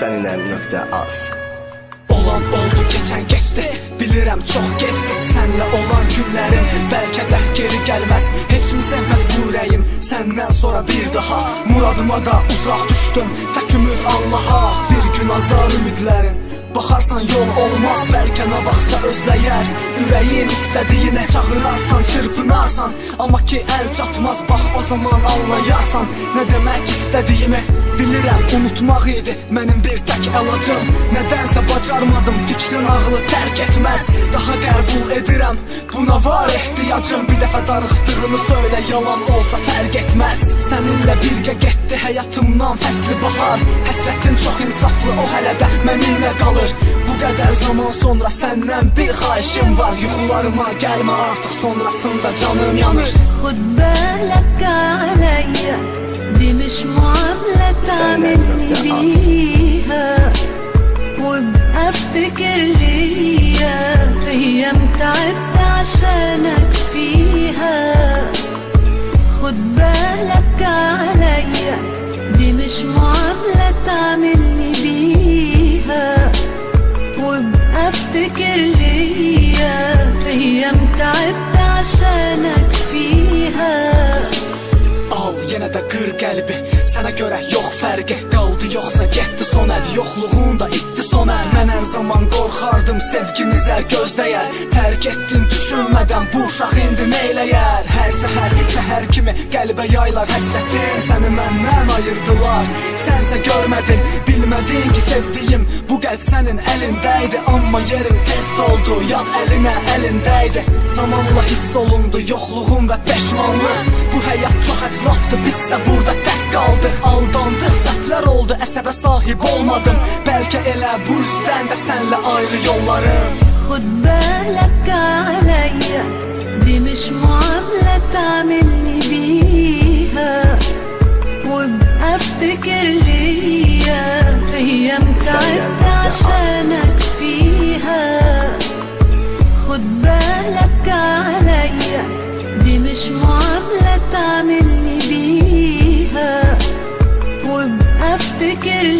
Səninəm.az Olan oldu geçen geçti. Bilirəm çox geçti. Senle olan günlerim Belki de geri gelmez. Hiç mi sevmez bu ürəyim Senden sonra bir daha Muradıma da uzak düştüm. Tek ümit Allah'a Bir gün azar ümidlerin Baxarsan yol olmaz Bəlkə nə vaxtsa özləyər Ürəyin istədiyinə çağırarsan Çırpınarsan Amma ki əl çatmaz Bax o zaman anlayarsan Nə demək istədiyimi Bilirəm unutmaq idi Mənim bir tək əlacım Nədənsə bacarmadım Fikrin ağlı tərk etməz Daha qəbul edirəm Buna var ehtiyacım Bir dəfə darıxdığını söylə Yalan olsa fərq etməz Səninlə birgə getdi həyatımdan Fəsli bahar. Həsrətin çox insaflı O hələ də mənimlə qalır Bu qədər zaman sonra səndən bir xahişim var. Yuxularıma gəlmə artıq sonrasında canım yanır خد بالك عليا دي مش معاملة تعملني بيها. وابقى أفتكر ليا أيام تعبت عشانك. Yenə də qır qəlbi Sənə görə yox fərqi. Qaldı yoxsa getdi son əl Yoxluğunda itdi son əl. Mən hər zaman qorxardım sevgimizə göz dəyər. Tərk etdin düşünmədən bu uşaq indi neyləyər Hər səhər səhər kimi qəlbə yaylar həsrətin. Səni məndən ayırdılar Sənsə görmədin. Bilmədin ki sevdiyim Bu qəlb sənin əlindəydi. Amma yerim tez doldu Yad əlinə əlindəydi. Zamanla hiss olundu yoxluğum və peşmanlıq həyat çox əclafdır Bizsə burada tək qaldıq Aldandıq, səhvlər oldu, əsəbə sahib olmadım. Bəlkə elə bu üzdən də sənlə ayrı yollarım. Xud bələk aləyyə Demiş muamlət amilni bihə وبأفتكر ليا هي متعبة عشانك فيها خد بالك عليا دي مش get it